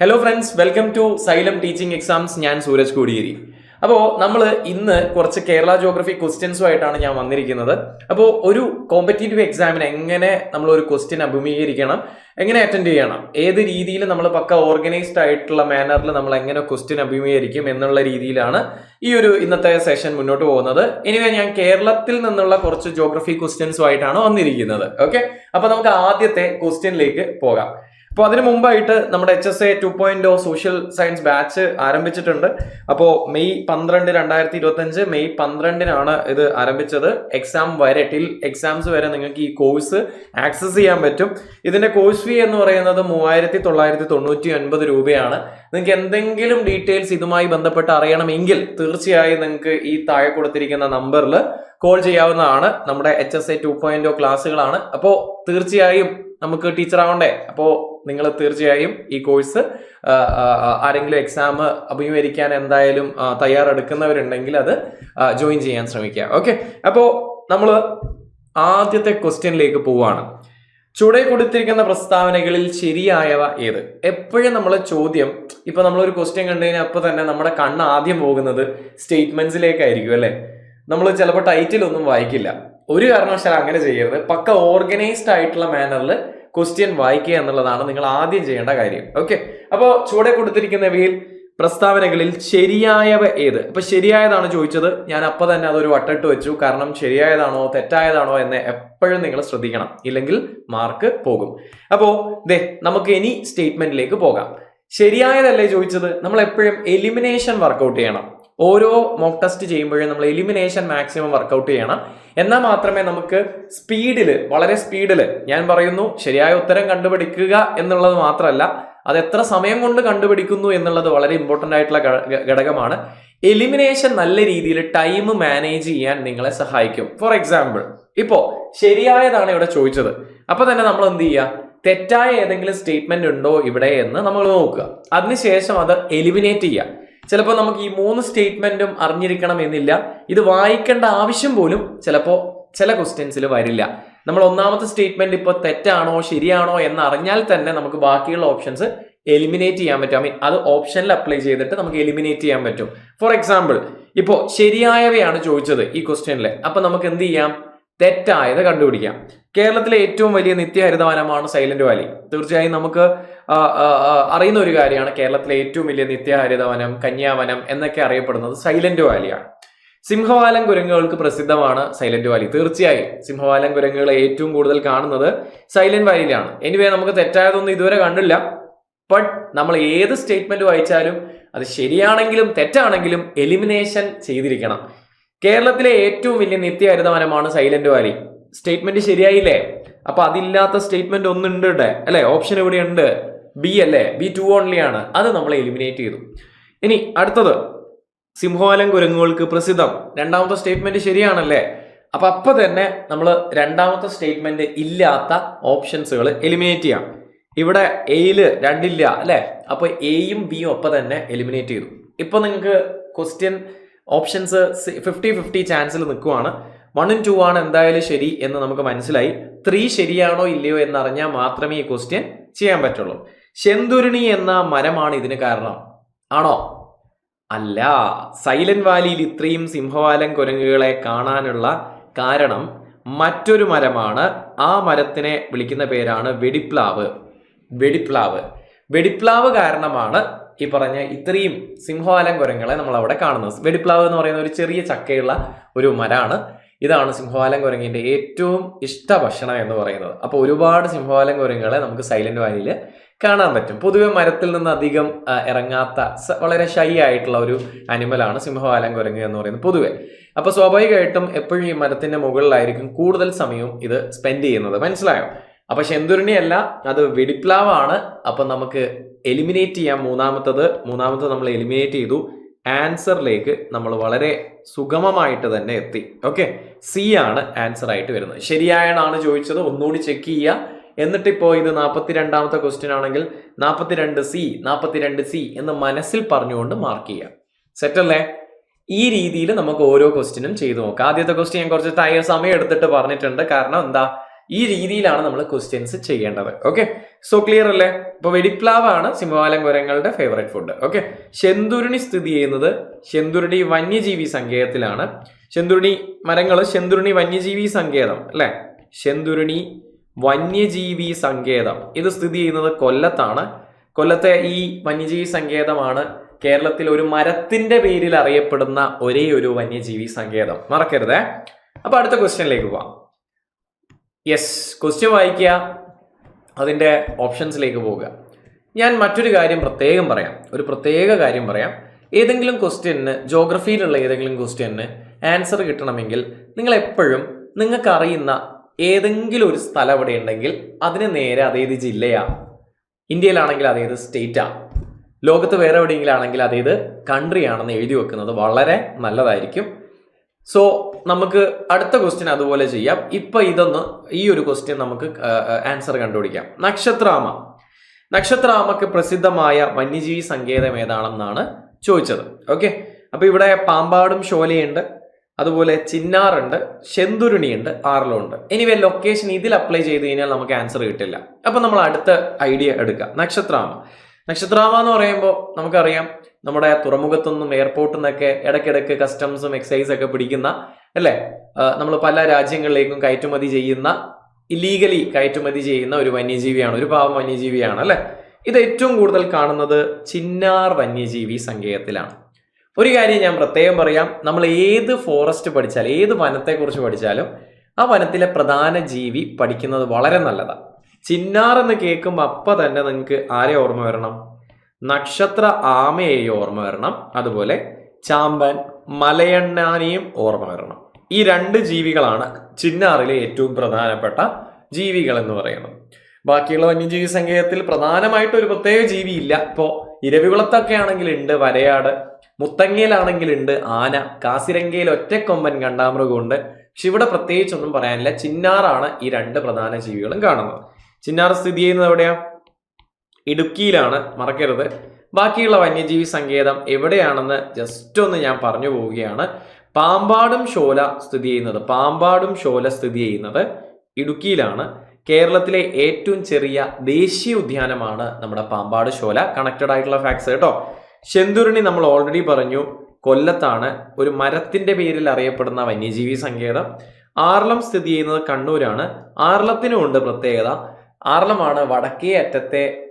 Hello friends welcome to Xylem teaching exams ഞാൻ സൂരജ് കോടിയേരി. അപ്പോൾ നമ്മൾ ഇന്ന് കുറച്ച് കേരള ജോഗ്രഫി ക്വസ്റ്റ്യൻസുമായിട്ടാണ് ഞാൻ വന്നിരിക്കുന്നത്. അപ്പോൾ ഒരു കോമ്പറ്റേറ്റീവ് എക്സാമിന് എങ്ങനെ നമ്മൾ ഒരു ക്വസ്റ്റ്യൻ അഭിമുഖീകരിക്കണം എങ്ങനെ അറ്റൻഡ് ചെയ്യണം ഏത് രീതിയിൽ നമ്മൾ പക്ക ഓർഗനൈസ്ഡ് ആയിട്ടുള്ള മാനറിൽ നമ്മൾ എങ്ങനെ ക്വസ്റ്റ്യൻ അഭിമുഖീകരിക്കും എന്നുള്ള രീതിയിലാണ് ഈ ഒരു ഇന്നത്തെ സെഷൻ മുന്നോട്ട് പോകുന്നത്. എനിവേ ഞാൻ കേരളത്തിൽ നിന്നുള്ള കുറച്ച് ജോഗ്രഫി ക്വസ്റ്റ്യൻസുമായിട്ടാണ് വന്നിരിക്കുന്നത്. ഓക്കെ അപ്പോൾ നമുക്ക് ആദ്യത്തെ ക്വസ്റ്റ്യനിലേക്ക് പോകാം. അപ്പോൾ അതിനു മുമ്പായിട്ട് നമ്മുടെ H S A two point social science batch ആരംഭിച്ചിട്ടുണ്ട്. അപ്പോൾ മെയ് പന്ത്രണ്ട് രണ്ടായിരത്തി ഇരുപത്തി അഞ്ച് മെയ് പന്ത്രണ്ടിനാണ് ഇത് ആരംഭിച്ചത്. എക്സാം വരെ ടിൽ എക്സാംസ് വരെ നിങ്ങൾക്ക് ഈ കോഴ്സ് ആക്സസ് ചെയ്യാൻ പറ്റും. ഇതിന്റെ കോഴ്സ് ഫീ എന്ന് പറയുന്നത് മൂവായിരത്തി തൊള്ളായിരത്തി തൊണ്ണൂറ്റി ഒൻപത് രൂപയാണ്. നിങ്ങൾക്ക് എന്തെങ്കിലും ഡീറ്റെയിൽസ് ഇതുമായി ബന്ധപ്പെട്ട് അറിയണമെങ്കിൽ തീർച്ചയായും നിങ്ങൾക്ക് ഈ താഴെ കൊടുത്തിരിക്കുന്ന നമ്പറിൽ കോൾ ചെയ്യാവുന്നതാണ്. നമ്മുടെ H S A two point ക്ലാസ്സുകളാണ് അപ്പോൾ തീർച്ചയായും നമുക്ക് ടീച്ചർ ആവണ്ടേ? അപ്പോൾ നിങ്ങൾ തീർച്ചയായും ഈ കോഴ്സ് ആരെങ്കിലും എക്സാം അഭിമുഖീകരിക്കാൻ എന്തായാലും തയ്യാറെടുക്കുന്നവരുണ്ടെങ്കിൽ അത് ജോയിൻ ചെയ്യാൻ ശ്രമിക്കുക. ഓക്കെ അപ്പോൾ നമ്മൾ ആദ്യത്തെ ക്വസ്റ്റ്യനിലേക്ക് പോവാണ്. ചുവടെ കൊടുത്തിരിക്കുന്ന പ്രസ്താവനകളിൽ ശരിയായവ ഏത്? എപ്പോഴും നമ്മൾ ചോദ്യം ഇപ്പൊ നമ്മളൊരു ക്വസ്റ്റ്യൻ കണ്ടു കഴിഞ്ഞാൽ അപ്പൊ തന്നെ നമ്മുടെ കണ്ണ് ആദ്യം പോകുന്നത് സ്റ്റേറ്റ്മെന്റ്സിലേക്കായിരിക്കും അല്ലെ? നമ്മൾ ചിലപ്പോൾ ടൈറ്റിൽ ഒന്നും വായിക്കില്ല. ഒരു കാരണവശാലും അങ്ങനെ ചെയ്യരുത്. പക്ക ഓർഗനൈസ്ഡ് ആയിട്ടുള്ള മാനറിൽ ക്വസ്റ്റ്യൻ വായിക്കുക എന്നുള്ളതാണ് നിങ്ങൾ ആദ്യം ചെയ്യേണ്ട കാര്യം. ഓക്കെ അപ്പോൾ ചുവടെ കൊടുത്തിരിക്കുന്നവയിൽ പ്രസ്താവനകളിൽ ശരിയായവ ഏത്? അപ്പൊ ശരിയായതാണ് ചോദിച്ചത്. ഞാൻ അപ്പൊ തന്നെ അതൊരു വട്ടിട്ട് വെച്ചു. കാരണം ശരിയായതാണോ തെറ്റായതാണോ എന്ന് എപ്പോഴും നിങ്ങൾ ശ്രദ്ധിക്കണം. ഇല്ലെങ്കിൽ മാർക്ക് പോകും. അപ്പോ ദേ നമുക്ക് ഇനി സ്റ്റേറ്റ്മെന്റിലേക്ക് പോകാം. ശരിയായതല്ലേ ചോദിച്ചത്? നമ്മൾ എപ്പോഴും എലിമിനേഷൻ വർക്കൗട്ട് ചെയ്യണം. ഓരോ മോക്ക് ടെസ്റ്റ് ചെയ്യുമ്പോഴും നമ്മൾ എലിമിനേഷൻ മാക്സിമം വർക്കൗട്ട് ചെയ്യണം. എന്നാൽ മാത്രമേ നമുക്ക് സ്പീഡിൽ വളരെ സ്പീഡിൽ ഞാൻ പറയുന്നു ശരിയായ ഉത്തരം കണ്ടുപിടിക്കുക എന്നുള്ളത് മാത്രമല്ല അത് എത്ര സമയം കൊണ്ട് കണ്ടുപിടിക്കുന്നു എന്നുള്ളത് വളരെ ഇമ്പോർട്ടന്റ് ആയിട്ടുള്ള ഘടകമാണ്. എലിമിനേഷൻ നല്ല രീതിയിൽ ടൈം മാനേജ് ചെയ്യാൻ നിങ്ങളെ സഹായിക്കും. ഫോർ എക്സാമ്പിൾ ഇപ്പോൾ ശരിയായതാണ് ഇവിടെ ചോദിച്ചത്. അപ്പോൾ തന്നെ നമ്മൾ എന്ത് ചെയ്യുക തെറ്റായ ഏതെങ്കിലും സ്റ്റേറ്റ്മെന്റ് ഉണ്ടോ ഇവിടെ എന്ന് നമ്മൾ നോക്കുക. അതിനുശേഷം അത് എലിമിനേറ്റ് ചെയ്യുക ചിലപ്പോൾ നമുക്ക് ഈ മൂന്ന് സ്റ്റേറ്റ്മെന്റും അറിഞ്ഞിരിക്കണം എന്നില്ല. ഇത് വായിക്കേണ്ട ആവശ്യം പോലും ചിലപ്പോൾ ചില ക്വസ്റ്റ്യൻസിൽ വരില്ല. നമ്മൾ ഒന്നാമത്തെ സ്റ്റേറ്റ്മെന്റ് ഇപ്പോൾ തെറ്റാണോ ശരിയാണോ എന്ന് അറിഞ്ഞാൽ തന്നെ നമുക്ക് ബാക്കിയുള്ള ഓപ്ഷൻസ് എലിമിനേറ്റ് ചെയ്യാൻ പറ്റും. ഐ മീൻ അത് ഓപ്ഷനിൽ അപ്ലൈ ചെയ്തിട്ട് നമുക്ക് എലിമിനേറ്റ് ചെയ്യാൻ പറ്റും. ഫോർ എക്സാമ്പിൾ ഇപ്പോൾ ശരിയായവയാണ് ചോദിച്ചത് ഈ ക്വസ്റ്റ്യനിൽ അപ്പോൾ നമുക്ക് എന്ത് ചെയ്യാം? തെറ്റായത് കണ്ടുപിടിക്കാം. കേരളത്തിലെ ഏറ്റവും വലിയ നിത്യഹരിതവനമാണ് സൈലന്റ് വാലി. തീർച്ചയായും നമുക്ക് അറിയുന്ന ഒരു കാര്യമാണ് കേരളത്തിലെ ഏറ്റവും വലിയ നിത്യഹരിതവനം കന്യാവനം എന്നൊക്കെ അറിയപ്പെടുന്നത് സൈലന്റ് വാലിയാണ്. സിംഹവാലം കുരങ്ങുകൾക്ക് പ്രസിദ്ധമാണ് സൈലന്റ് വാലി. തീർച്ചയായും സിംഹവാലം കുരങ്ങുകളെ ഏറ്റവും കൂടുതൽ കാണുന്നത് സൈലന്റ് വാലിയിലാണ്. എനിവേ നമുക്ക് തെറ്റായതൊന്നും ഇതുവരെ കണ്ടില്ല. ബട്ട് നമ്മൾ ഏത് സ്റ്റേറ്റ്മെന്റ് വായിച്ചാലും അത് ശരിയാണെങ്കിലും തെറ്റാണെങ്കിലും എലിമിനേഷൻ ചെയ്തിരിക്കണം. കേരളത്തിലെ ഏറ്റവും വലിയ നിത്യഹരിതവനമാണ് സൈലന്റ് വാലി. സ്റ്റേറ്റ്മെന്റ് ശരിയായില്ലേ? അപ്പൊ അതില്ലാത്ത സ്റ്റേറ്റ്മെന്റ് ഒന്നുണ്ട് ഇവിടെ. അല്ലെ? ഓപ്ഷൻ എവിടെയുണ്ട് ബി അല്ലേ? ബി ടു ഓൺലി ആണ്. അത് നമ്മൾ എലിമിനേറ്റ് ചെയ്തു. ഇനി അടുത്തത്. സിംഹവാലം കുരങ്ങുകൾക്ക് പ്രസിദ്ധം. രണ്ടാമത്തെ സ്റ്റേറ്റ്മെന്റ് ശരിയാണല്ലേ? അപ്പൊ അപ്പൊ തന്നെ നമ്മൾ രണ്ടാമത്തെ സ്റ്റേറ്റ്മെന്റ് ഇല്ലാത്ത ഓപ്ഷൻസുകൾ എലിമിനേറ്റ് ചെയ്യാം. ഇവിടെ എയിൽ രണ്ടില്ല അല്ലെ? അപ്പൊ എയും ബിയും ഒപ്പം തന്നെ എലിമിനേറ്റ് ചെയ്തു. ഇപ്പൊ നിങ്ങൾക്ക് ക്വസ്റ്റ്യൻ ഓപ്ഷൻസ് ഫിഫ്റ്റി ഫിഫ്റ്റി ചാൻസിൽ നിൽക്കുവാണ് വണ്ണും ടു ആണ് എന്തായാലും ശരി എന്ന് നമുക്ക് മനസ്സിലായി. ത്രീ ശരിയാണോ ഇല്ലയോ എന്നറിഞ്ഞാൽ മാത്രമേ ഈ ക്വസ്റ്റ്യൻ ചെയ്യാൻ പറ്റുള്ളൂ. ശെന്തുരുണി എന്ന മരമാണ് ഇതിന് കാരണം. ആണോ? അല്ല. സൈലന്റ് വാലിയിൽ ഇത്രയും സിംഹവാലം കുരങ്ങുകളെ കാണാനുള്ള കാരണം മറ്റൊരു മരമാണ്. ആ മരത്തിനെ വിളിക്കുന്ന പേരാണ് വെടിപ്ലാവ്. വെടിപ്ലാവ്. വെടിപ്ലാവ് കാരണമാണ് ഈ പറഞ്ഞ ഇത്രയും സിംഹവാലം കുരങ്ങളെ നമ്മൾ അവിടെ കാണുന്നത്. വെടിപ്ലാവ് എന്ന് പറയുന്ന ഒരു ചെറിയ ചക്കയുള്ള ഒരു മരമാണ് ഇതാണ് സിംഹവാലം കുരങ്ങിന്റെ ഏറ്റവും ഇഷ്ട ഭക്ഷണം എന്ന് പറയുന്നത്. അപ്പോൾ ഒരുപാട് സിംഹവാലം കുരങ്ങളെ നമുക്ക് സൈലന്റ് വാലിയിൽ കാണാൻ പറ്റും. പൊതുവെ മരത്തിൽ നിന്ന് അധികം ഇറങ്ങാത്ത വളരെ ഷൈ ആയിട്ടുള്ള ഒരു അനിമലാണ് സിംഹവാലം കുരങ്ങ് എന്ന് പറയുന്നത് പൊതുവെ. അപ്പൊ സ്വാഭാവികമായിട്ടും എപ്പോഴും ഈ മരത്തിന്റെ മുകളിലായിരിക്കും കൂടുതൽ സമയവും ഇത് സ്പെൻഡ് ചെയ്യുന്നത്. മനസ്സിലായോ? അപ്പൊ ശെന്തുരുണിയല്ല അത് വെടിപ്ലാവാണ്. അപ്പൊ നമുക്ക് എലിമിനേറ്റ് ചെയ്യാം മൂന്നാമത്തത്. മൂന്നാമത്തത് നമ്മൾ എലിമിനേറ്റ് ചെയ്തു. ആൻസറിലേക്ക് നമ്മൾ വളരെ സുഗമമായിട്ട് തന്നെ എത്തി. ഓക്കെ സി ആണ് ആൻസർ ആയിട്ട് വരുന്നത്. ശരിയായാണ് ചോദിച്ചത്. ഒന്നുകൂടി ചെക്ക് ചെയ്യുക. എന്നിട്ട് ഇപ്പോൾ ഇത് നാൽപ്പത്തി രണ്ടാമത്തെ ക്വസ്റ്റ്യൻ ആണെങ്കിൽ നാൽപ്പത്തിരണ്ട് സി നാൽപ്പത്തിരണ്ട് സി എന്ന് മനസ്സിൽ പറഞ്ഞുകൊണ്ട് മാർക്ക് ചെയ്യുക. സെറ്റല്ലേ ഈ രീതിയിൽ നമുക്ക് ഓരോ ക്വസ്റ്റ്യനും ചെയ്തു നോക്കാം. ആദ്യത്തെ ക്വസ്റ്റ്യൻ ഞാൻ കുറച്ച് ടൈം സമയം എടുത്തിട്ട് പറഞ്ഞിട്ടുണ്ട്. കാരണം എന്താ? ഈ രീതിയിലാണ് നമ്മൾ ക്വസ്റ്റ്യൻസ് ചെയ്യേണ്ടത്. ഓക്കെ സോ ക്ലിയർ അല്ലേ? ഇപ്പൊ വെടിപ്ലാവാണ് സിംഹവാലൻ കുരങ്ങളുടെ ഫേവറേറ്റ് ഫുഡ് ഓക്കെ ശെന്തുരുണി സ്ഥിതി ചെയ്യുന്നത് ശെന്തുരുണി വന്യജീവി സങ്കേതത്തിലാണ്. ശെന്തുരുണി മരങ്ങൾ ശെന്തുരുണി വന്യജീവി സങ്കേതം അല്ലെ? ശെന്തുരുണി വന്യജീവി സങ്കേതം. ഇത് സ്ഥിതി ചെയ്യുന്നത് കൊല്ലത്താണ്. കൊല്ലത്തെ ഈ വന്യജീവി സങ്കേതമാണ് കേരളത്തിൽ ഒരു മരത്തിന്റെ പേരിൽ അറിയപ്പെടുന്ന ഒരേ ഒരു വന്യജീവി സങ്കേതം. മറക്കരുതേ. അപ്പൊ അടുത്ത ക്വസ്റ്റ്യനിലേക്ക് പോവാം. യെസ് ക്വസ്റ്റ്യൻ വായിക്കുക. അതിന്റെ ഓപ്ഷൻസിലേക്ക് പോവുക. ഞാൻ മറ്റൊരു കാര്യം പ്രത്യേകം പറയാം. ഒരു പ്രത്യേക കാര്യം പറയാം. ഏതെങ്കിലും ക്വസ്റ്റ്യന് ജോഗ്രഫിയിലുള്ള ഏതെങ്കിലും ക്വസ്റ്റ്യന് ആൻസർ കിട്ടണമെങ്കിൽ നിങ്ങൾ എപ്പോഴും നിങ്ങൾക്ക് അറിയുന്ന ഏതെങ്കിലും ഒരു സ്ഥലം അവിടെ ഉണ്ടെങ്കിൽ അതിന് നേരെ അതേത് ജില്ലയാ. ഇന്ത്യയിലാണെങ്കിൽ അതേത് സ്റ്റേറ്റാ ലോകത്ത് വേറെ എവിടെയെങ്കിലും ആണെങ്കിൽ അതേത് കൺട്രി ആണെന്ന് എഴുതി വെക്കുന്നത് വളരെ നല്ലതായിരിക്കും. സോ നമുക്ക് അടുത്ത ക്വസ്റ്റ്യൻ അതുപോലെ ചെയ്യാം. ഇപ്പൊ ഇതൊന്ന് ഈ ഒരു ക്വസ്റ്റ്യൻ നമുക്ക് ആൻസർ കണ്ടുപിടിക്കാം. നക്ഷത്രാമ. നക്ഷത്രാമക്ക് പ്രസിദ്ധമായ വന്യജീവി സങ്കേതം ഏതാണെന്നാണ് ചോദിച്ചത്. ഓക്കെ അപ്പൊ ഇവിടെ പാമ്പാടും ഷോലയുണ്ട് അതുപോലെ ചിന്നാറുണ്ട് ശെന്തുരുണിയുണ്ട് ആറിലുണ്ട്. എനിവേ ലൊക്കേഷൻ ഇതിൽ അപ്ലൈ ചെയ്ത് കഴിഞ്ഞാൽ നമുക്ക് ആൻസർ കിട്ടില്ല. അപ്പൊ നമ്മൾ അടുത്ത ഐഡിയ എടുക്കാം. നക്ഷത്രാമ. നക്ഷത്രാമ എന്ന് പറയുമ്പോൾ നമുക്കറിയാം നമ്മുടെ തുറമുഖത്തുനിന്നും എയർപോർട്ടിൽ നിന്നൊക്കെ ഇടയ്ക്കിടയ്ക്ക് കസ്റ്റംസും എക്സൈസ് ഒക്കെ പിടിക്കുന്ന അല്ലേ? നമ്മൾ പല രാജ്യങ്ങളിലേക്കും കയറ്റുമതി ചെയ്യുന്ന ഇല്ലീഗലി കയറ്റുമതി ചെയ്യുന്ന ഒരു വന്യജീവിയാണ് ഒരു പാവം വന്യജീവിയാണ് അല്ലെ? ഇത് ഏറ്റവും കൂടുതൽ കാണുന്നത് ചിന്നാർ വന്യജീവി സങ്കേതത്തിലാണ്. ഒരു കാര്യം ഞാൻ പ്രത്യേകം പറയാം നമ്മൾ ഏത് ഫോറസ്റ്റ് പഠിച്ചാലും ഏത് വനത്തെക്കുറിച്ച് പഠിച്ചാലും ആ വനത്തിലെ പ്രധാന ജീവി പഠിക്കുന്നത് വളരെ നല്ലതാണ് ചിന്നാർ എന്ന് കേൾക്കുമ്പോൾ അപ്പം തന്നെ നിങ്ങൾക്ക് ആരെ ഓർമ്മ വരണം? നക്ഷത്ര ആമയെയും ഓർമ്മ വരണം. അതുപോലെ ചാമ്പൻ മലയണ്ണാനെയും ഓർമ്മ വരണം. ഈ രണ്ട് ജീവികളാണ് ചിന്നാറിലെ ഏറ്റവും പ്രധാനപ്പെട്ട ജീവികൾ എന്ന് പറയുന്നത്. ബാക്കിയുള്ള വന്യജീവി സങ്കേതത്തിൽ പ്രധാനമായിട്ട് ഒരു പ്രത്യേക ജീവി ഇല്ല ഇപ്പോൾ ഇരവികുളത്തൊക്കെ ആണെങ്കിൽ ഉണ്ട് വരയാട് മുത്തങ്ങയിലാണെങ്കിൽ ഉണ്ട് ആന കാസിരങ്കയിൽ ഒറ്റക്കൊമ്പൻ കണ്ടാമൃഗമുണ്ട് പക്ഷെ ഇവിടെ പ്രത്യേകിച്ചൊന്നും പറയാനില്ല. ചിന്നാറാണ് ഈ രണ്ട് പ്രധാന ജീവികളും കാണുന്നത്. ചിന്നാർ സ്ഥിതി ചെയ്യുന്നത് എവിടെയാ? ഇടുക്കിയിലാണ്. മറക്കരുത്. ബാക്കിയുള്ള വന്യജീവി സങ്കേതം എവിടെയാണെന്ന് ജസ്റ്റ് ഒന്ന് ഞാൻ പറഞ്ഞു പോവുകയാണ്. പാമ്പാടും ഷോല സ്ഥിതി ചെയ്യുന്നത്. പാമ്പാടും ഷോല സ്ഥിതി ചെയ്യുന്നത് ഇടുക്കിയിലാണ്. കേരളത്തിലെ ഏറ്റവും ചെറിയ ദേശീയ ഉദ്യാനമാണ് നമ്മുടെ പാമ്പാട് ഷോല കണക്റ്റഡ് ആയിട്ടുള്ള ഫാക്ട്സ് കേട്ടോ. ശെന്തുരണി നമ്മൾ ഓൾറെഡി പറഞ്ഞു. കൊല്ലത്താണ്. ഒരു മരത്തിന്റെ പേരിൽ അറിയപ്പെടുന്ന വന്യജീവി സങ്കേതം. ആർലം സ്ഥിതി ചെയ്യുന്നത് കണ്ണൂരാണ്. ആർലത്തിനും ഉണ്ട് പ്രത്യേകത. ആർലമാണ് വടക്കേ അറ്റത്തെ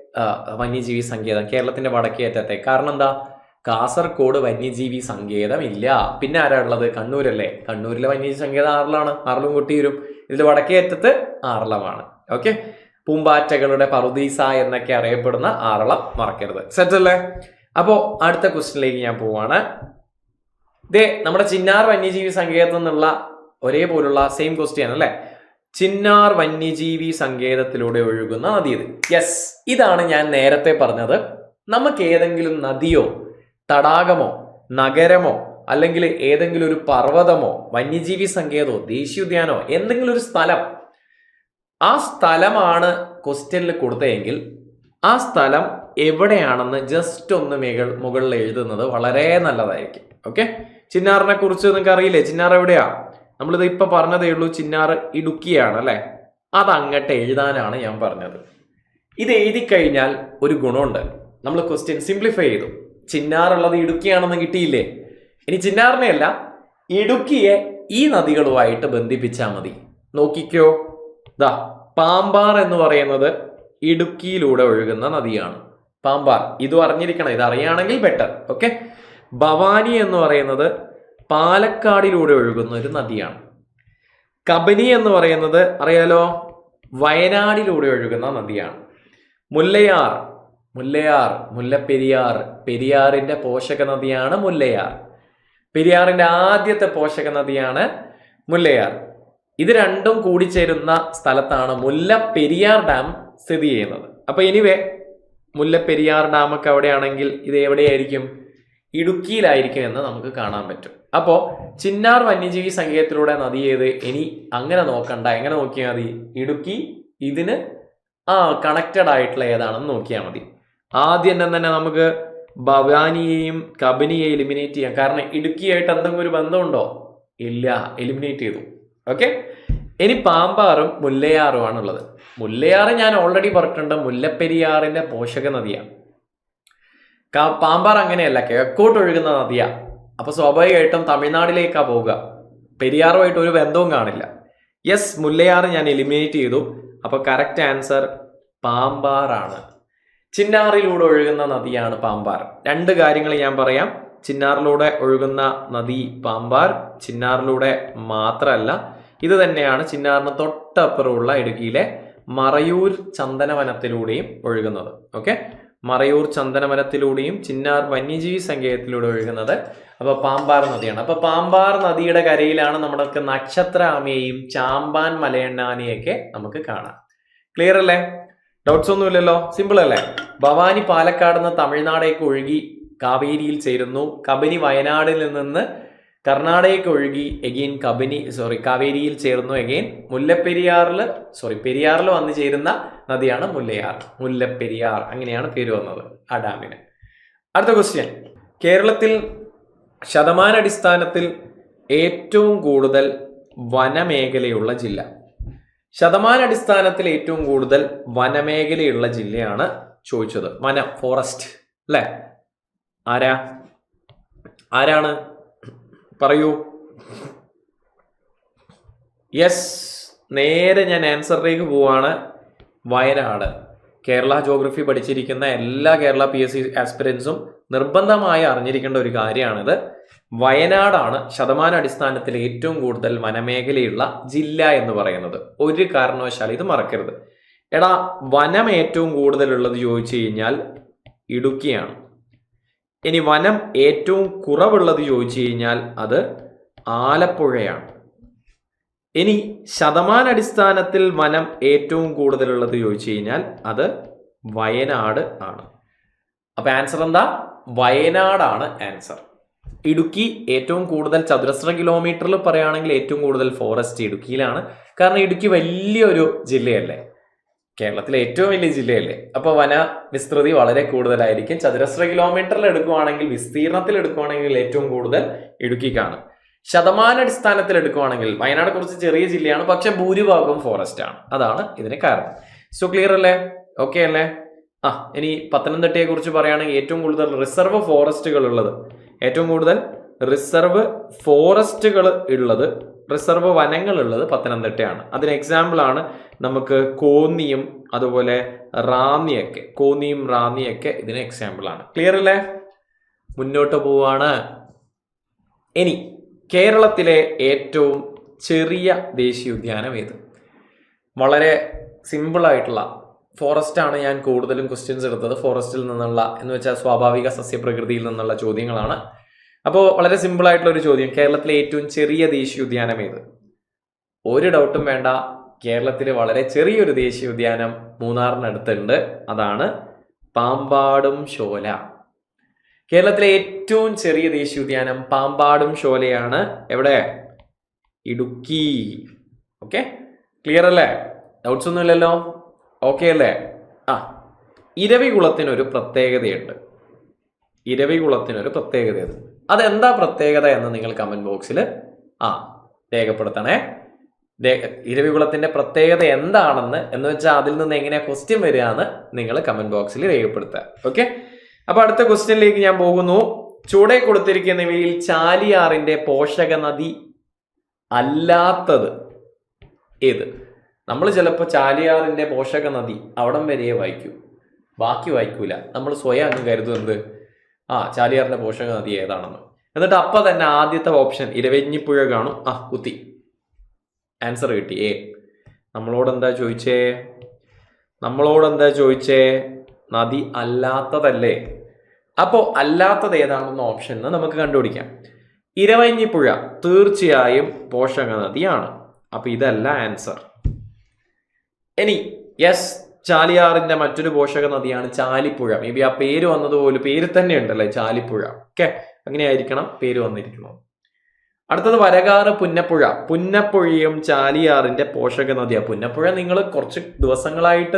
വന്യജീവി സങ്കേതം കേരളത്തിന്റെ വടക്കേ അറ്റത്തെ കാരണം എന്താ? കാസർഗോഡ് വന്യജീവി സങ്കേതം ഇല്ല. പിന്നെ ആരാ കണ്ണൂരല്ലേ? കണ്ണൂരിലെ വന്യജീവി സങ്കേതം ആറിലാണ്. ആറിലും കൊട്ടിയൂരും ഇതിൽ വടക്കേ അറ്റത്ത് ആറളമാണ്. ഓക്കെ? പൂമ്പാറ്റകളുടെ പറുദീസ എന്നൊക്കെ അറിയപ്പെടുന്ന ആറളം മറക്കരുത്. സെറ്റ് അല്ലേ? അപ്പോ അടുത്ത ക്വസ്റ്റിനിലേക്ക് ഞാൻ പോവാണ്. ദേ നമ്മുടെ ചിന്നാർ വന്യജീവി സങ്കേതം എന്നുള്ള ഒരേപോലുള്ള സെയിം ക്വസ്റ്റ്യൻ അല്ലേ? ചിന്നാർ വന്യജീവി സങ്കേതത്തിലൂടെ ഒഴുകുന്ന നദി ഇത് യെസ് ഇതാണ് ഞാൻ നേരത്തെ പറഞ്ഞത്. നമുക്ക് ഏതെങ്കിലും നദിയോ തടാകമോ നഗരമോ അല്ലെങ്കിൽ ഏതെങ്കിലും ഒരു പർവതമോ വന്യജീവി സങ്കേതമോ ദേശീയോദ്യാനോ എന്തെങ്കിലും ഒരു സ്ഥലം ആ സ്ഥലമാണ് ക്വസ്റ്റ്യനിൽ കൊടുത്തതെങ്കിൽ ആ സ്ഥലം എവിടെയാണെന്ന് ജസ്റ്റ് ഒന്ന് മുകൾ മുകളിൽ എഴുതുന്നത് വളരെ നല്ലതായിരിക്കും. ഓക്കെ ചിന്നാറിനെ കുറിച്ച് നിങ്ങൾക്ക് അറിയില്ലേ ചിന്നാർ എവിടെയാ? നമ്മളിത് ഇപ്പൊ പറഞ്ഞതേ ഉള്ളൂ ചിന്നാറ് ഇടുക്കിയാണ് അല്ലെ? അത് അങ്ങോട്ട് എഴുതാനാണ് ഞാൻ പറഞ്ഞത്. ഇത് എഴുതി കഴിഞ്ഞാൽ ഒരു ഗുണമുണ്ട്. നമ്മൾ ക്വസ്റ്റ്യൻ സിംപ്ലിഫൈ ചെയ്തു. ചിന്നാറുള്ളത് ഇടുക്കിയാണെന്ന് കിട്ടിയില്ലേ? ഇനി ചിന്നാറിനെ അല്ല ഇടുക്കിയെ ഈ നദികളുമായിട്ട് ബന്ധിപ്പിച്ചാൽ മതി. നോക്കിക്കോ. ദാ പാമ്പാർ എന്ന് പറയുന്നത് ഇടുക്കിയിലൂടെ ഒഴുകുന്ന നദിയാണ്. പാമ്പാർ. ഇതും അറിഞ്ഞിരിക്കണം ഇത് അറിയുകയാണെങ്കിൽ ബെറ്റർ ഓക്കെ ഭവാനി എന്ന് പറയുന്നത് പാലക്കാടിലൂടെ ഒഴുകുന്ന ഒരു നദിയാണ്. കബനി എന്ന് പറയുന്നത് അറിയാലോ? വയനാടിലൂടെ ഒഴുകുന്ന നദിയാണ്. മുല്ലയാർ മുല്ലയാർ മുല്ലപ്പെരിയാർ പെരിയാറിന്റെ പോഷക നദിയാണ് മുല്ലയാർ. പെരിയാറിന്റെ ആദ്യത്തെ പോഷക നദിയാണ് മുല്ലയാർ. ഇത് രണ്ടും കൂടിച്ചേരുന്ന സ്ഥലത്താണ് മുല്ലപ്പെരിയാർ ഡാം സ്ഥിതി ചെയ്യുന്നത്. അപ്പൊ എനിവേ മുല്ലപ്പെരിയാർ ഡാമൊക്കെ അവിടെയാണെങ്കിൽ ഇത് എവിടെയായിരിക്കും? ഇടുക്കിയിലായിരിക്കും എന്ന് നമുക്ക് കാണാൻ പറ്റും. അപ്പോൾ ചിന്നാർ വന്യജീവി സങ്കേതത്തിലൂടെ നദി ഏത്? ഇനി അങ്ങനെ നോക്കണ്ട. എങ്ങനെ നോക്കിയാൽ മതി? ഇടുക്കി ഇതിന് ആ കണക്റ്റഡ് ആയിട്ടുള്ള ഏതാണെന്ന് നോക്കിയാൽ മതി. ആദ്യം തന്നെ നമുക്ക് ഭവാനിയെയും കബനിയെ എലിമിനേറ്റ് ചെയ്യാം. കാരണം ഇടുക്കിയായിട്ട് എന്തെങ്കിലും ഒരു ബന്ധമുണ്ടോ? ഇല്ല. എലിമിനേറ്റ് ചെയ്തു. ഓക്കെ ഇനി പാമ്പാറും മുല്ലയാറുമാണ് ഉള്ളത്. മുല്ലയാറ് ഞാൻ ഓൾറെഡി പറഞ്ഞിട്ടുണ്ട്. മുല്ലപ്പെരിയാറിന്റെ പോഷക നദിയാണ് പാമ്പാർ അങ്ങനെയല്ല കിഴക്കോട്ട് ഒഴുകുന്ന നദിയാ. അപ്പൊ സ്വാഭാവികമായിട്ടും തമിഴ്നാട്ടിലേക്കാ പോവുക. പെരിയാറുമായിട്ട് ഒരു ബന്ധവും കാണില്ല. യെസ് മുല്ലയാറ് ഞാൻ എലിമിനേറ്റ് ചെയ്തു. അപ്പൊ കറക്റ്റ് ആൻസർ പാമ്പാറാണ്. ചിന്നാറിലൂടെ ഒഴുകുന്ന നദിയാണ് പാമ്പാർ. രണ്ട് കാര്യങ്ങൾ ഞാൻ പറയാം. ചിന്നാറിലൂടെ ഒഴുകുന്ന നദി പാമ്പാർ ചിന്നാറിലൂടെ മാത്രമല്ല ഇത് തന്നെയാണ് ചിന്നാറിന് തൊട്ടപ്പുറമുള്ള ഇടുക്കിയിലെ മറയൂർ ചന്ദനവനത്തിലൂടെയും ഒഴുകുന്നത്. ഓക്കെ മറയൂർ ചന്ദനവനത്തിലൂടെയും ചിന്നാർ വന്യജീവി സങ്കേതത്തിലൂടെ ഒഴുകുന്നത് അപ്പൊ പാമ്പാർ നദിയാണ്. അപ്പൊ പാമ്പാർ നദിയുടെ കരയിലാണ് നമ്മുടെ നക്ഷത്ര ആമയെയും ചാമ്പാൻ മലയണ്ണാനെയൊക്കെ നമുക്ക് കാണാം. ക്ലിയർ അല്ലേ? ഡൗട്ട്സ് ഒന്നുമില്ലല്ലോ സിമ്പിൾ അല്ലേ? ഭവാനി പാലക്കാട് നിന്ന് തമിഴ്നാടേക്ക് ഒഴുകി കാവേരിയിൽ ചേരുന്നു. കബനി വയനാടിൽ നിന്ന് കർണാടകയ്ക്ക് ഒഴുകി എഗെയിൻ കബനി സോറി കാവേരിയിൽ ചേർന്നു എഗെയിൻ മുല്ലപ്പെരിയാറിൽ സോറി പെരിയാറിൽ വന്നു ചേരുന്ന നദിയാണ് മുല്ലയാർ. മുല്ലപ്പെരിയാർ. അങ്ങനെയാണ് പേര് വന്നത് ആ ഡാമിന് അടുത്ത ക്വസ്റ്റ്യൻ കേരളത്തിൽ ശതമാനടിസ്ഥാനത്തിൽ ഏറ്റവും കൂടുതൽ വനമേഖലയുള്ള ജില്ല. ശതമാനടിസ്ഥാനത്തിൽ ഏറ്റവും കൂടുതൽ വനമേഖലയുള്ള ജില്ലയാണ് ചോദിച്ചത്. വനം ഫോറസ്റ്റ് അല്ലേ ആരാ? ആരാണ്? പറയൂ. യെസ് നേരെ ഞാൻ ആൻസറിലേക്ക് പോവാണ്. വയനാട്. കേരള ജോഗ്രഫി പഠിച്ചിരിക്കുന്ന എല്ലാ കേരള പി എസ് സി ആസ്പിരൻസും നിർബന്ധമായി അറിഞ്ഞിരിക്കേണ്ട ഒരു കാര്യമാണിത്. വയനാടാണ് ശതമാന അടിസ്ഥാനത്തിൽ ഏറ്റവും കൂടുതൽ വനമേഖലയുള്ള ജില്ല എന്ന് പറയുന്നത്. ഒരു കാരണവശാൽ ഇത് മറക്കരുത്. എടാ വനം ഏറ്റവും കൂടുതലുള്ളത് ചോദിച്ചു കഴിഞ്ഞാൽ ഇടുക്കിയാണ്. ഇനി വനം ഏറ്റവും കുറവുള്ളത് ചോദിച്ചു കഴിഞ്ഞാൽ അത് ആലപ്പുഴയാണ്. ഇനി ശതമാനടിസ്ഥാനത്തിൽ വനം ഏറ്റവും കൂടുതലുള്ളത് ചോദിച്ചു കഴിഞ്ഞാൽ അത് വയനാട് ആണ്. അപ്പൊ ആൻസർ എന്താ? വയനാടാണ് ആൻസർ ഇടുക്കി ഏറ്റവും കൂടുതൽ ചതുരശ്ര കിലോമീറ്ററിൽ പറയുകയാണെങ്കിൽ ഏറ്റവും കൂടുതൽ ഫോറസ്റ്റ് ഇടുക്കിയിലാണ്. കാരണം ഇടുക്കി വലിയൊരു ജില്ലയല്ലേ. കേരളത്തിലെ ഏറ്റവും വലിയ ജില്ലയല്ലേ? അപ്പൊ വന വിസ്തൃതി വളരെ കൂടുതലായിരിക്കും. ചതുരശ്ര കിലോമീറ്ററിൽ എടുക്കുവാണെങ്കിൽ വിസ്തീർണത്തിൽ എടുക്കുവാണെങ്കിൽ ഏറ്റവും കൂടുതൽ ഇടുക്കിക്കാണ് ശതമാനടിസ്ഥാനത്തിൽ എടുക്കുവാണെങ്കിൽ വയനാട് കുറച്ച് ചെറിയ ജില്ലയാണ് പക്ഷെ ഭൂരിഭാഗവും ഫോറസ്റ്റ് ആണ്. അതാണ് ഇതിന് കാരണം. സോ ക്ലിയർ അല്ലേ? ഓക്കെ അല്ലേ? ആ ഇനി പത്തനംതിട്ടയെ കുറിച്ച് പറയുകയാണെങ്കിൽ ഏറ്റവും കൂടുതൽ റിസർവ് ഫോറസ്റ്റുകൾ ഉള്ളത് ഏറ്റവും കൂടുതൽ റിസർവ് ഫോറസ്റ്റുകൾ ഉള്ളത് റിസർവ് വനങ്ങൾ ഉള്ളത് പത്തനംതിട്ടയാണ്. അതിന് എക്സാമ്പിൾ ആണ് നമുക്ക് കോന്നിയും അതുപോലെ റാന്നിയൊക്കെ കോന്നിയും റാന്നിയൊക്കെ ഇതിന് എക്സാമ്പിൾ ആണ്. ക്ലിയർ അല്ലേ? മുന്നോട്ട് പോവാണ്. ഇനി കേരളത്തിലെ ഏറ്റവും ചെറിയ ദേശീയോദ്യാനം ഏത്? വളരെ സിമ്പിളായിട്ടുള്ള ഫോറസ്റ്റ് ആണ് ഞാൻ കൂടുതലും ക്വസ്റ്റ്യൻസ് എടുത്തത്. ഫോറസ്റ്റിൽ നിന്നുള്ള എന്ന് വെച്ചാൽ സ്വാഭാവിക സസ്യപ്രകൃതിയിൽ നിന്നുള്ള ചോദ്യങ്ങളാണ്. അപ്പോൾ വളരെ സിമ്പിൾ ആയിട്ടുള്ള ഒരു ചോദ്യം. കേരളത്തിലെ ഏറ്റവും ചെറിയ ദേശീയ ഉദ്യാനം ഏത്? ഒരു ഡൗട്ടും വേണ്ട. കേരളത്തിലെ വളരെ ചെറിയൊരു ദേശീയ ദേശീയോദ്യാനം മൂന്നാറിനടുത്തുണ്ട് അതാണ് പാമ്പാടും ഷോല കേരളത്തിലെ ഏറ്റവും ചെറിയ ദേശീയ ഉദ്യാനം പാമ്പാടും ഷോലയാണ് എവിടെ? ഇടുക്കി. ഓക്കെ ക്ലിയർ അല്ലേ? ഡൗട്ട്സ് ഒന്നും ഇല്ലല്ലോ? ഓക്കെ അല്ലേ? ആ. ഇരവികുളത്തിനൊരു പ്രത്യേകതയുണ്ട്. ഇരവികുളത്തിനൊരു പ്രത്യേകതയുണ്ട്. അതെന്താ പ്രത്യേകത എന്ന് നിങ്ങൾ കമന്റ് ബോക്സിൽ ആ രേഖപ്പെടുത്തണേ. ഇരവികുളത്തിന്റെ പ്രത്യേകത എന്താണെന്ന് എന്ന് വെച്ചാൽ അതിൽ നിന്ന് എങ്ങനെയാ ക്വസ്റ്റ്യൻ വരിക എന്ന് നിങ്ങൾ കമന്റ് ബോക്സിൽ രേഖപ്പെടുത്തുക. ഓക്കെ അപ്പൊ അടുത്ത ക്വസ്റ്റ്യനിലേക്ക് ഞാൻ പോകുന്നു. ചൂടെ കൊടുത്തിരിക്കുന്നവയിൽ ചാലിയാറിന്റെ പോഷക നദി അല്ലാത്തത് ഏത്? നമ്മൾ ചിലപ്പോൾ ചാലിയാറിന്റെ പോഷക നദി അവിടം വരെയേ വായിക്കൂ. ബാക്കി വായിക്കൂല. നമ്മൾ സ്വയം അങ്ങ് കരുതുന്നത് ആ ചാലിയാറിന്റെ പോഷക നദി ഏതാണെന്ന്. എന്നിട്ട് അപ്പൊ തന്നെ ആദ്യത്തെ ഓപ്ഷൻ ഇരവഞ്ഞിപ്പുഴ കാണും. ആ കുത്തി. ആൻസർ കിട്ടി. ഏ നമ്മളോട് എന്താ ചോദിച്ചേ? നമ്മളോട് എന്താ ചോദിച്ചേ? നദി അല്ലാത്തതല്ലേ? അപ്പോ അല്ലാത്തത് ഏതാണെന്ന ഓപ്ഷൻ നമുക്ക് കണ്ടുപിടിക്കാം. ഇരവഞ്ഞിപ്പുഴ തീർച്ചയായും പോഷക നദിയാണ്. അപ്പൊ ഇതല്ല ആൻസർ ഇനി യെസ് ചാലിയാറിന്റെ മറ്റൊരു പോഷക നദിയാണ് ചാലിപ്പുഴ. മേ ബി ആ പേര് വന്നതുപോലെ പേര് തന്നെ ഉണ്ടല്ലേ ചാലിപ്പുഴ. ഓക്കെ അങ്ങനെയായിരിക്കണം പേര് വന്നിരിക്കുന്നത്. അടുത്തത് വരകാറ് പുന്നപ്പുഴ. പുന്നപ്പുഴയും ചാലിയാറിന്റെ പോഷക നദിയാണ് പുന്നപ്പുഴ നിങ്ങൾ കുറച്ച് ദിവസങ്ങളായിട്ട്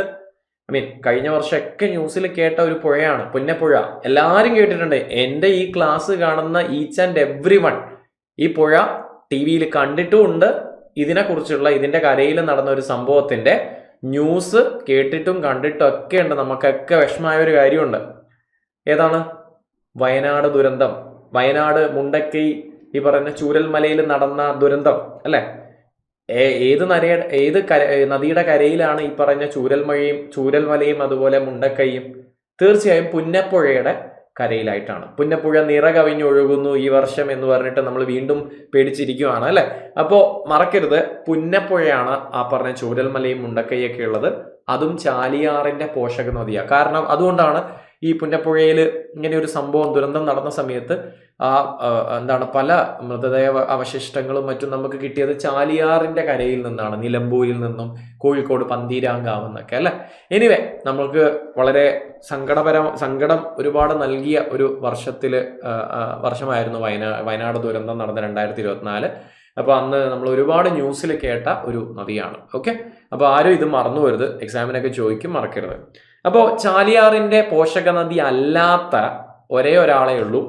ഐ മീൻ കഴിഞ്ഞ വർഷമൊക്കെ ന്യൂസിൽ കേട്ട ഒരു പുഴയാണ് പുന്നപ്പുഴ. എല്ലാവരും കേട്ടിട്ടുണ്ട്. എന്റെ ഈ ക്ലാസ് കാണുന്ന ഈച്ച് ആൻഡ് എവ്രി വൺ ഈ പുഴ ടി വിയിൽ കണ്ടിട്ടുമുണ്ട്. ഇതിനെക്കുറിച്ചുള്ള ഇതിന്റെ കരയിൽ നടന്ന ഒരു സംഭവത്തിന്റെ ന്യൂസ് കേട്ടിട്ടും കണ്ടിട്ടും ഒക്കെ ഉണ്ട്. നമുക്കൊക്കെ വിഷമമായ ഒരു കാര്യമുണ്ട്. ഏതാണ്? വയനാട് ദുരന്തം. വയനാട് മുണ്ടക്കൈ ഈ പറയുന്ന ചൂരൽമലയിൽ നടന്ന ദുരന്തം അല്ലെ? ഏത് നരയുടെ ഏത് കര നദിയുടെ കരയിലാണ് ഈ പറഞ്ഞ ചൂരൽമഴയും ചൂരൽമലയും അതുപോലെ മുണ്ടക്കൈയും തീർച്ചയായും പുന്നപ്പുഴയുടെ കരയിലായിട്ടാണ്. പുന്നപ്പുഴ നിറ കവിഞ്ഞൊഴുകുന്നു ഈ വർഷം എന്ന് പറഞ്ഞിട്ട് നമ്മൾ വീണ്ടും പേടിച്ചിരിക്കുകയാണ് അല്ലെ? അപ്പോൾ മറക്കരുത് പുന്നപ്പുഴയാണ് ആ പറഞ്ഞ ചൂരൽമലയും മുണ്ടക്കൈയൊക്കെ ഉള്ളത്. അതും ചാലിയാറിന്റെ പോഷക നദിയാണ് കാരണം അതുകൊണ്ടാണ് ഈ പുന്നപ്പുഴയിൽ ഇങ്ങനെ ഒരു സംഭവം ദുരന്തം നടന്ന സമയത്ത് ആ എന്താണ് പല മൃതദേഹ അവശിഷ്ടങ്ങളും മറ്റും നമുക്ക് കിട്ടിയത് ചാലിയാറിന്റെ കരയിൽ നിന്നാണ് നിലമ്പൂരിൽ നിന്നും കോഴിക്കോട് പന്തീരാങ്കാവ് എന്നൊക്കെ അല്ലെ? എനിവേ നമ്മൾക്ക് വളരെ സങ്കടപര സങ്കടം ഒരുപാട് നൽകിയ ഒരു വർഷത്തിൽ വർഷമായിരുന്നു വയനാ വയനാട് ദുരന്തം നടന്ന രണ്ടായിരത്തി ഇരുപത്തിനാല് അപ്പൊ അന്ന് നമ്മൾ ഒരുപാട് ന്യൂസിൽ കേട്ട ഒരു നദിയാണ്. ഓക്കെ അപ്പോൾ ആരും ഇത് മറന്നു വരുത് എക്സാമിനൊക്കെ ചോദിക്കും മറക്കരുത്. അപ്പോൾ ചാലിയാറിന്റെ പോഷക നദി അല്ലാത്ത ഒരേ ഒരാളേ ഉള്ളൂ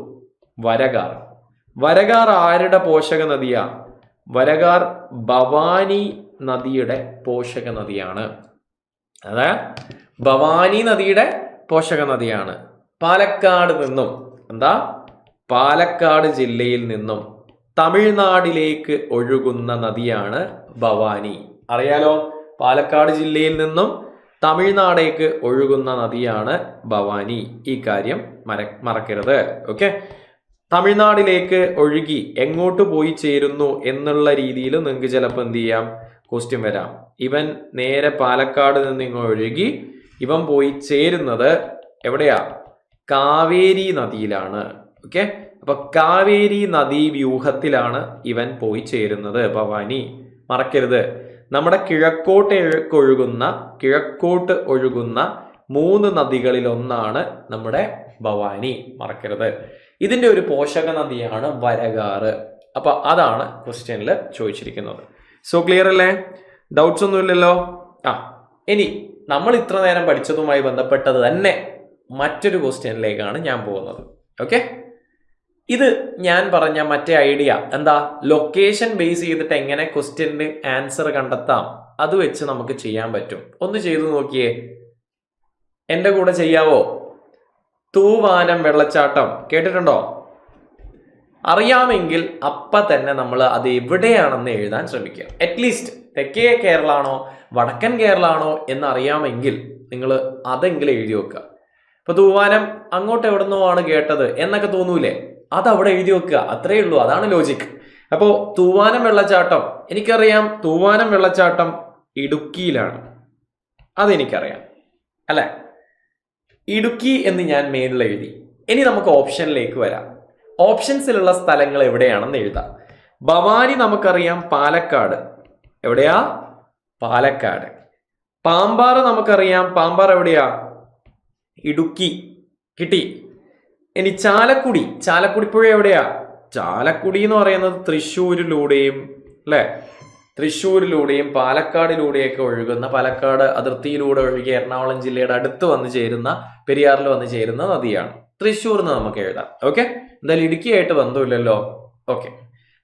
വരകാർ വരകാർ ആരുടെ പോഷക നദിയാ വരകാർ ഭവാനി നദിയുടെ പോഷക നദിയാണ് അതായത് ഭവാനി നദിയുടെ പോഷക നദിയാണ് പാലക്കാട് നിന്നും എന്താ? പാലക്കാട് ജില്ലയിൽ നിന്നും തമിഴ്നാടിലേക്ക് ഒഴുകുന്ന നദിയാണ് ഭവാനി. അറിയാലോ പാലക്കാട് ജില്ലയിൽ നിന്നും തമിഴ്നാടേക്ക് ഒഴുകുന്ന നദിയാണ് ഭവാനി. ഈ കാര്യം മര മറക്കരുത്. ഓക്കെ? തമിഴ്നാടിലേക്ക് ഒഴുകി എങ്ങോട്ട് പോയി ചേരുന്നു എന്നുള്ള രീതിയിൽ നിങ്ങൾക്ക് ചിലപ്പോൾ എന്ത് ചെയ്യാം? ക്വസ്റ്റ്യൻ വരാം. ഇവൻ നേരെ പാലക്കാട് നിന്ന് ഇങ്ങ് ഒഴുകി ഇവൻ പോയി ചേരുന്നത് എവിടെയാ? കാവേരി നദിയിലാണ്. ഓക്കെ? അപ്പൊ കാവേരി നദീ വ്യൂഹത്തിലാണ് ഇവൻ പോയി ചേരുന്നത് ഭവാനി. മറക്കരുത്. നമ്മുടെ കിഴക്കോട്ട് ഒഴുകുന്ന കിഴക്കോട്ട് ഒഴുകുന്ന മൂന്ന് നദികളിൽ ഒന്നാണ് നമ്മുടെ ഭവാനി. മറക്കരുത്. ഇതിന്റെ ഒരു പോഷക നദിയാണ് വരകാറ്. അപ്പൊ അതാണ് ക്വസ്റ്റ്യനിൽ ചോദിച്ചിരിക്കുന്നത്. സോ ക്ലിയർ അല്ലേ? ഡൗട്ട്സ് ഒന്നുമില്ലല്ലോ ആ ഇനി നമ്മൾ ഇത്ര നേരം പഠിച്ചതുമായി ബന്ധപ്പെട്ടത് തന്നെ മറ്റൊരു ക്വസ്റ്റ്യനിലേക്കാണ് ഞാൻ പോകുന്നത്. ഓക്കെ ഇത് ഞാൻ പറഞ്ഞ മറ്റേ ഐഡിയ. എന്താ? ലൊക്കേഷൻ ബേസ് ചെയ്തിട്ട് എങ്ങനെ ക്വസ്റ്റ്യന്റെ ആൻസർ കണ്ടെത്താം? അത് വെച്ച് നമുക്ക് ചെയ്യാൻ പറ്റും. ഒന്ന് ചെയ്തു നോക്കിയേ. എന്റെ കൂടെ ചെയ്യാവോ? തൂവാനം വെള്ളച്ചാട്ടം. കേട്ടിട്ടുണ്ടോ? അറിയാമെങ്കിൽ അപ്പ തന്നെ നമ്മൾ അത് എവിടെയാണെന്ന് എഴുതാൻ ശ്രമിക്കുക. അറ്റ്ലീസ്റ്റ് തെക്കേ കേരളാണോ വടക്കൻ കേരളാണോ എന്ന് അറിയാമെങ്കിൽ നിങ്ങൾ അതെങ്കിലും എഴുതി വെക്കുക. ഇപ്പൊ തൂവാനം അങ്ങോട്ട് എവിടുന്നോ ആണ് കേട്ടത്. എന്നൊക്കെ തോന്നൂലേ? അത് അവിടെ എഴുതി വെക്കുക. അത്രയേ ഉള്ളൂ. അതാണ് ലോജിക് അപ്പോൾ തൂവാനം വെള്ളച്ചാട്ടം. എനിക്കറിയാം തൂവാനം വെള്ളച്ചാട്ടം ഇടുക്കിയിലാണ്. അതെനിക്കറിയാം. അല്ലെ? ഇടുക്കി എന്ന് ഞാൻ മെയിനിൽ എഴുതി. ഇനി നമുക്ക് ഓപ്ഷനിലേക്ക് വരാം. ഓപ്ഷൻസിലുള്ള സ്ഥലങ്ങൾ എവിടെയാണെന്ന് എഴുതാം. ഭവാനി നമുക്കറിയാം പാലക്കാട്. എവിടെയാ? പാലക്കാട്. പാമ്പാർ നമുക്കറിയാം. പാമ്പാറ എവിടെയാ? ഇടുക്കി. കിട്ടി. ഇനി ചാലക്കുടി. ചാലക്കുടി പുഴ എവിടെയാ? ചാലക്കുടി എന്ന് പറയുന്നത് തൃശ്ശൂരിലൂടെയും അല്ലേ? തൃശ്ശൂരിലൂടെയും പാലക്കാടിലൂടെയൊക്കെ ഒഴുകുന്ന പാലക്കാട് അതിർത്തിയിലൂടെ ഒഴുകി എറണാകുളം ജില്ലയുടെ അടുത്ത് വന്ന് ചേരുന്ന പെരിയാറിൽ വന്ന് ചേരുന്ന നദിയാണ്. തൃശ്ശൂർ എന്ന് നമുക്ക് എഴുതാം. ഓക്കെ? എന്തായാലും ഇടുക്കിയായിട്ട് ബന്ധമില്ലല്ലോ. ഓക്കെ.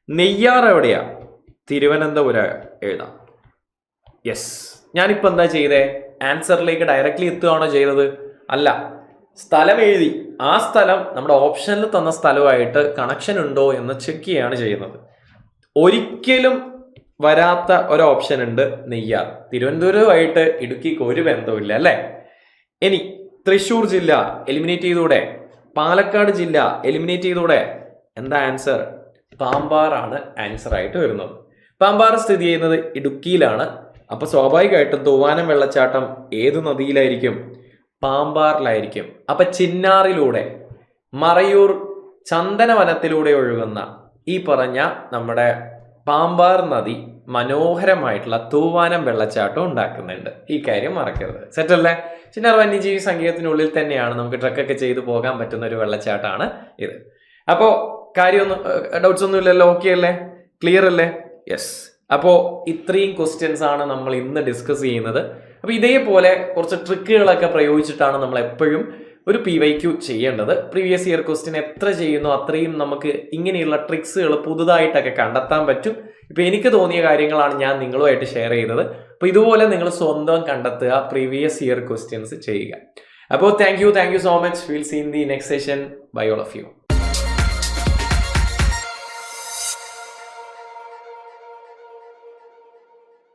നെയ്യാർ എവിടെയാ? തിരുവനന്തപുരം എഴുതാം. യെസ് ഞാനിപ്പോൾ എന്താ ചെയ്തേ? ആൻസറിലേക്ക് ഡയറക്റ്റ്ലി എത്തുകയാണോ ചെയ്തത്? അല്ല. സ്ഥലം എഴുതി ആ സ്ഥലം നമ്മുടെ ഓപ്ഷനിൽ തന്ന സ്ഥലമായിട്ട് കണക്ഷൻ ഉണ്ടോ എന്ന് ചെക്ക് ചെയ്യാണ് ചെയ്യുന്നത്. ഒരിക്കലും വരാത്ത ഒരു ഓപ്ഷൻ ഉണ്ട് നെയ്യാർ. തിരുവനന്തപുരമായിട്ട് ഇടുക്കിക്ക് ഒരു ബന്ധമില്ല അല്ലേ? ഇനി തൃശൂർ ജില്ല എലിമിനേറ്റ് ചെയ്തൂടെ? പാലക്കാട് ജില്ല എലിമിനേറ്റ് ചെയ്തൂടെ? എന്താ ആൻസർ പാമ്പാറാണ് ആൻസർ ആയിട്ട് വരുന്നത്. പാമ്പാർ സ്ഥിതി ചെയ്യുന്നത് ഇടുക്കിയിലാണ്. അപ്പൊ സ്വാഭാവികമായിട്ടും തൂവാനം വെള്ളച്ചാട്ടം ഏത് നദിയിലായിരിക്കും? പാമ്പാറിലായിരിക്കും. അപ്പൊ ചിന്നാറിലൂടെ മറയൂർ ചന്ദനവനത്തിലൂടെ ഒഴുകുന്ന ഈ പറഞ്ഞ നമ്മുടെ പാമ്പാർ നദി മനോഹരമായിട്ടുള്ള തൂവാനം വെള്ളച്ചാട്ടം ഉണ്ടാക്കുന്നുണ്ട്. ഈ കാര്യം മറക്കരുത്. സെറ്റല്ലേ? ചിന്നാർ വന്യജീവി സംഗീതത്തിനുള്ളിൽ തന്നെയാണ് നമുക്ക് ട്രക്കൊക്കെ ചെയ്തു പോകാൻ പറ്റുന്ന ഒരു വെള്ളച്ചാട്ടമാണ് ഇത്. അപ്പോൾ കാര്യമൊന്നും ഡൗട്ട്സ് ഒന്നും ഇല്ലല്ലോ? ഓക്കെ അല്ലേ? ക്ലിയർ അല്ലേ? യെസ് അപ്പോൾ ഇത്രയും ക്വസ്റ്റ്യൻസ് ആണ് നമ്മൾ ഇന്ന് ഡിസ്കസ് ചെയ്യുന്നത്. അപ്പോൾ ഇതേപോലെ കുറച്ച് ട്രിക്കുകളൊക്കെ പ്രയോഗിച്ചിട്ടാണ് നമ്മൾ എപ്പോഴും ഒരു പി വൈ ക്യു ചെയ്യേണ്ടത്. പ്രീവിയസ് ഇയർ ക്വസ്റ്റ്യൻ എത്ര ചെയ്യുന്നു അത്രയും നമുക്ക് ഇങ്ങനെയുള്ള ട്രിക്സുകൾ പുതുതായിട്ടൊക്കെ കണ്ടെത്താൻ പറ്റും. ഇപ്പോൾ എനിക്ക് തോന്നിയ കാര്യങ്ങളാണ് ഞാൻ നിങ്ങളുമായിട്ട് ഷെയർ ചെയ്തത്. അപ്പോൾ ഇതുപോലെ നിങ്ങൾ സ്വന്തം കണ്ടെത്തുക പ്രീവിയസ് ഇയർ ക്വസ്റ്റ്യൻസ് ചെയ്യുക. അപ്പോൾ thank you thank you so much will seen the next session bye all of you